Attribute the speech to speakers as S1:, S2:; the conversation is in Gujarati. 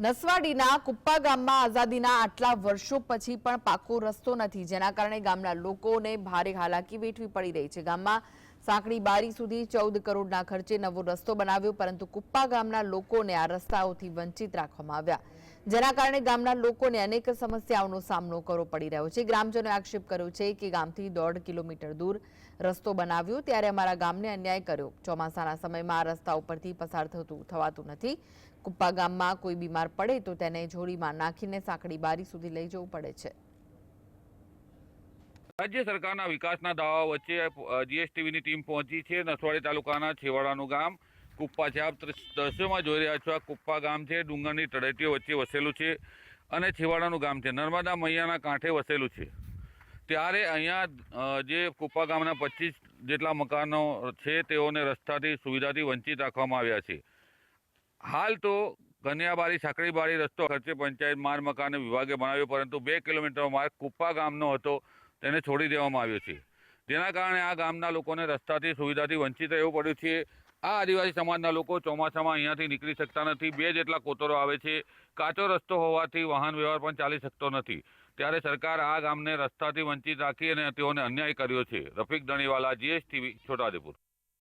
S1: નસવાડીના કુપ્પા ગામમાં આઝાદીના આટલા વર્ષો પછી પણ પાકો રસ્તો નથી, જેના કારણે ગામના લોકોને ભારે હાલાકી વેઠવી પડી રહી છે. ગામમાં સાંકડી બારી સુધી ચૌદ કરોડના ખર્ચે નવો રસ્તો બનાવ્યો, પરંતુ કુપ્પા ગામના લોકોને આ રસ્તાઓથી વંચિત રાખવામાં આવ્યા. જેના કારણે ગામના લોકોને અનેક સમસ્યાઓનો સામનો કરવો પડી રહ્યો છે. ગ્રામજનોએ આક્ષેપ કર્યો છે કે ગામથી દોઢ કિલોમીટર દૂર રસ્તો બનાવ્યો ત્યારે અમારા ગામને અન્યાય કર્યો. ચોમાસાના સમયમાં આ રસ્તા ઉપરથી પસાર થતું, થવાતું નથી. કુપ્પા ગામમાં કોઈ બીમાર પડે તો તેને જોડીમાં નાખીને સાંકડી બારી સુધી લઈ જવું પડે છે.
S2: રાજ્ય સરકારના વિકાસના દાવા વચ્ચે જીએસટીવીની ટીમ પહોંચી છે. નસવાડી તાલુકાના છેવાડાનું ગામ કુપ્પા છે. આપ દ્રશ- દ્રશ્યોમાં જોઈ રહ્યા છો આ કુપ્પા ગામ છે. ડુંગરની તળેટીઓ વચ્ચે વસેલું છે અને છેવાડાનું ગામ છે. નર્મદા મૈયાના કાંઠે વસેલું છે. ત્યારે અહીંયા જે કુપ્પા ગામના પચીસ જેટલા મકાનો છે, તેઓને રસ્તાથી સુવિધાથી વંચિત રાખવામાં આવ્યા છે. હાલ તો કન્યાબારી સાંકળીબારી રસ્તો ખર્ચે પંચાયત માર્ગ, મકાન વિભાગે બનાવ્યો, પરંતુ બે કિલોમીટરનો માર્ગ કુપ્પા ગામનો હતો, તેને છોડી દેવામાં આવ્યો છે. જેના કારણે આ ગામના લોકોને રસ્તાથી સુવિધાથી વંચિત રહેવું પડ્યું છે. આ આદિવાસી સમાજના લોકો ચોમાસામાં અહીંયાથી નીકળી શકતા નથી. બે જેટલા કોતરો આવે છે. કાચો રસ્તો હોવાથી વાહન વ્યવહાર પણ ચાલી શકતો નથી. ત્યારે સરકાર આ ગામને રસ્તાથી વંચિત રાખી અને તેઓને અન્યાય કર્યો છે. રફીક દણીવાલા જીએસટીવી, છોટાઉદેપુર.